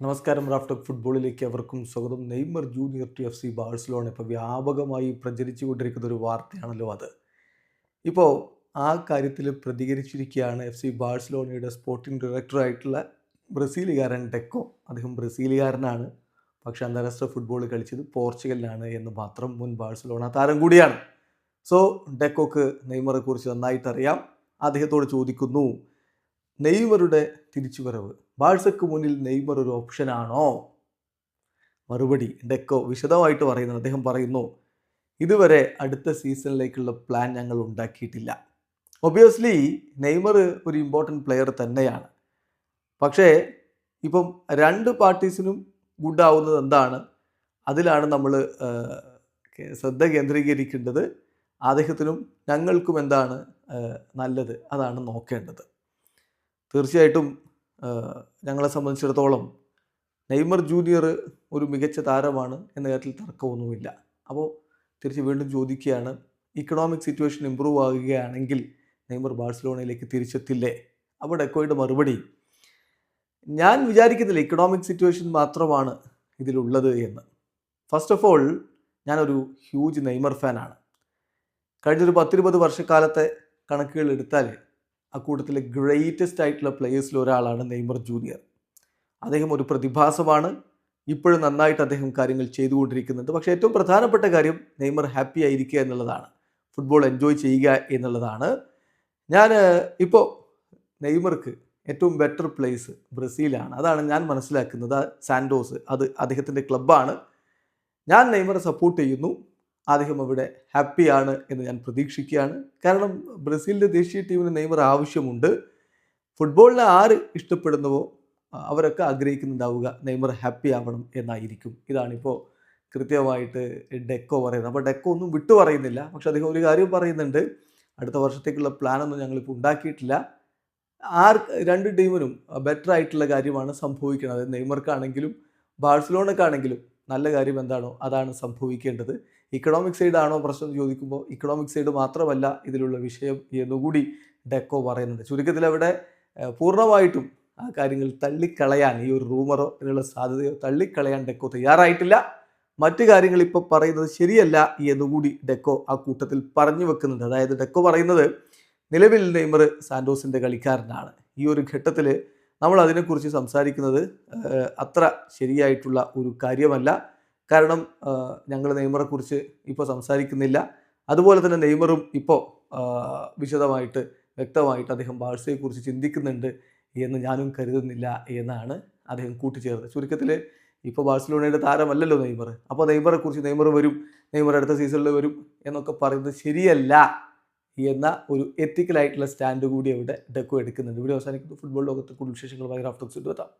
നമസ്കാരം റാഫ്റ്റോക്ക് ഫുട്ബോളിലേക്ക് അവർക്കും സ്വാഗതം. Neymar junior to F C Barcelona ഇപ്പോൾ വ്യാപകമായി പ്രചരിച്ചുകൊണ്ടിരിക്കുന്ന ഒരു വാർത്തയാണല്ലോ അത്. ഇപ്പോൾ ആ കാര്യത്തിൽ പ്രതികരിച്ചിരിക്കുകയാണ് എഫ് സി ബാഴ്സലോണയുടെ സ്പോർട്ടിംഗ് ഡയറക്ടറായിട്ടുള്ള ബ്രസീലുകാരൻ ഡെക്കോ. അദ്ദേഹം ബ്രസീലുകാരനാണ്. പക്ഷേ അന്താരാഷ്ട്ര ഫുട്ബോൾ കളിച്ചത് പോർച്ചുഗലിലാണ് എന്ന് മാത്രം മുൻ ബാഴ്സലോണ താരം കൂടിയാണ്. സോ ഡെക്കോക്ക് നെയ്മറെ കുറിച്ച് നന്നായിട്ട് അദ്ദേഹത്തോട് ചോദിക്കുന്നു നെയ്മറുടെ തിരിച്ചുവരവ് ബാഴ്സക്ക് മുന്നിൽ നെയ്മർ ഒരു ഓപ്ഷനാണോ മറുപടി ഡെക്കോ വിശദമായിട്ട് പറയുന്നു അദ്ദേഹം പറയുന്നു ഇതുവരെ അടുത്ത സീസണിലേക്കുള്ള പ്ലാൻ ഞങ്ങൾ ഉണ്ടാക്കിയിട്ടില്ല. ഒബിയസ്ലി നെയ്മർ ഒരു ഇമ്പോർട്ടന്റ് പ്ലെയർ തന്നെയാണ്. പക്ഷേ ഇപ്പം രണ്ട് പാർട്ടീസിനും ഗുഡ് ആവുന്നത് എന്താണ്? അതിലാണ് നമ്മൾ ശ്രദ്ധ കേന്ദ്രീകരിക്കേണ്ടത്. അദ്ദേഹത്തിനും ഞങ്ങൾക്കും എന്താണ് നല്ലത്? അതാണ് നോക്കേണ്ടത്. തീർച്ചയായിട്ടും ഞങ്ങളെ സംബന്ധിച്ചിടത്തോളം നെയ്മർ ജൂനിയർ ഒരു മികച്ച താരമാണ് എന്ന കാര്യത്തിൽ തർക്കമൊന്നുമില്ല. അപ്പോൾ തിരിച്ച് വീണ്ടും ചോദിക്കുകയാണ് ഇക്കണോമിക് സിറ്റുവേഷൻ ഇമ്പ്രൂവ് ആകുകയാണെങ്കിൽ നെയ്മർ ബാഴ്സലോണയിലേക്ക് തിരിച്ചെത്തില്ലേ? അപ്പോൾ ഡെക്കോയുടെ മറുപടി ഞാൻ വിചാരിക്കുന്നില്ല ഇക്കണോമിക് സിറ്റുവേഷൻ മാത്രമാണ് ഇതിലുള്ളത് എന്ന്. ഫസ്റ്റ് ഓഫ് ഓൾ ഞാനൊരു ഹ്യൂജ് നെയ്മർ ഫാനാണ് കഴിഞ്ഞൊരു പത്തിരുപത് വർഷക്കാലത്തെ കണക്കുകൾ എടുത്താൽ അക്കൂട്ടത്തിലെ ഗ്രേറ്റസ്റ്റ് ആയിട്ടുള്ള പ്ലേയേഴ്സിൽ ഒരാളാണ് നെയ്മർ ജൂനിയർ അദ്ദേഹം ഒരു പ്രതിഭാസമാണ്. ഇപ്പോഴും നന്നായിട്ട് അദ്ദേഹം കാര്യങ്ങൾ ചെയ്തുകൊണ്ടിരിക്കുന്നുണ്ട്. പക്ഷേ ഏറ്റവും പ്രധാനപ്പെട്ട കാര്യം നെയ്മർ ഹാപ്പി ആയിരിക്കുക എന്നുള്ളതാണ്. ഫുട്ബോൾ എൻജോയ് ചെയ്യുക എന്നുള്ളതാണ്. ഞാൻ ഇപ്പോൾ നെയ്മർക്ക് ഏറ്റവും ബെറ്റർ പ്ലേസ് ബ്രസീലാണ്. അതാണ് ഞാൻ മനസ്സിലാക്കുന്നത്. സാൻഡോസ് അത് അദ്ദേഹത്തിന്റെ ക്ലബ്ബാണ് ഞാൻ നെയ്മറെ സപ്പോർട്ട് ചെയ്യുന്നു. അദ്ദേഹം അവിടെ ഹാപ്പിയാണ് എന്ന് ഞാൻ പ്രതീക്ഷിക്കുകയാണ്. കാരണം ബ്രസീലിന്റെ ദേശീയ ടീമിന് നെയ്മർ ആവശ്യമുണ്ട്. ഫുട്ബോളിനെ ആര് ഇഷ്ടപ്പെടുന്നുവോ അവരൊക്കെ ആഗ്രഹിക്കുന്നുണ്ടാവുക നെയ്മർ ഹാപ്പി ആവണം എന്നായിരിക്കും. ഇതാണിപ്പോൾ കൃത്യമായിട്ട് ഡെക്കോ പറയുന്നത്. അപ്പോൾ ഡെക്കോ ഒന്നും വിട്ടു പറയുന്നില്ല. പക്ഷെ അദ്ദേഹം ഒരു കാര്യം പറയുന്നുണ്ട്. അടുത്ത വർഷത്തേക്കുള്ള പ്ലാനൊന്നും ഞങ്ങളിപ്പോൾ ഉണ്ടാക്കിയിട്ടില്ല. ആർ രണ്ട് ടീമിനും ബെറ്റർ ആയിട്ടുള്ള കാര്യമാണ് സംഭവിക്കുന്നത്. നെയ്മർക്കാണെങ്കിലും ബാഴ്സലോണക്കാണെങ്കിലും നല്ല കാര്യം എന്താണോ അതാണ് സംഭവിക്കേണ്ടത്. ഇക്കണോമിക് സൈഡ് ആണോ പ്രശ്നം ചോദിക്കുമ്പോൾ ഇക്കണോമിക് സൈഡ് മാത്രമല്ല ഇതിലുള്ള വിഷയം എന്നുകൂടി ഡെക്കോ പറയുന്നുണ്ട്. ചുരുക്കത്തിൽ അവിടെ പൂർണമായിട്ടും ആ കാര്യങ്ങൾ തള്ളിക്കളയാൻ ഈ ഒരു റൂമറോ ഇതിനുള്ള സാധ്യതയോ തള്ളിക്കളയാൻ ഡെക്കോ തയ്യാറായിട്ടില്ല. മറ്റു കാര്യങ്ങൾ ഇപ്പോൾ പറയുന്നത് ശരിയല്ല എന്നുകൂടി ഡെക്കോ ആ കൂട്ടത്തിൽ പറഞ്ഞു വെക്കുന്നുണ്ട്. അതായത് ഡെക്കോ പറയുന്നത് നിലവിൽ നെയ്മർ സാന്റോസിന്റെ കളിക്കാരനാണ്. ഈ ഒരു ഘട്ടത്തിൽ നമ്മൾ അതിനെക്കുറിച്ച് സംസാരിക്കുന്നത് അത്ര ശരിയായിട്ടുള്ള ഒരു കാര്യമല്ല. കാരണം ഞങ്ങൾ നെയ്മറെക്കുറിച്ച് ഇപ്പോൾ സംസാരിക്കുന്നില്ല. അതുപോലെ തന്നെ നെയ്മറും ഇപ്പോൾ വിശദമായിട്ട് വ്യക്തമായിട്ട് അദ്ദേഹം ബാഴ്സയെക്കുറിച്ച് ചിന്തിക്കുന്നുണ്ട് എന്ന് ഞാനും കരുതുന്നില്ല എന്നാണ് അദ്ദേഹം കൂട്ടിച്ചേർത്തത്. ചുരുക്കത്തിൽ ഇപ്പോൾ ബാഴ്സലോണയുടെ താരമല്ലല്ലോ നെയ്മർ അപ്പോൾ നെയ്മറെക്കുറിച്ച് നെയ്മർ വരും നെയ്മർ അടുത്ത സീസണിൽ വരും എന്നൊക്കെ പറയുന്നത് ശരിയല്ല. എന്ന ഒരു എത്തിക്കലായിട്ടുള്ള സ്റ്റാൻഡ് കൂടി അവിടെ ഡെക്കോ എടുക്കുന്നുണ്ട്. ഇവിടെ അവസാനിക്കുന്നു. ഫുട്ബോൾ ലോകത്തെ കൂടുതൽ വിശേഷങ്ങളുമായി റാഫ്റ്റോക്സ് എത്താം.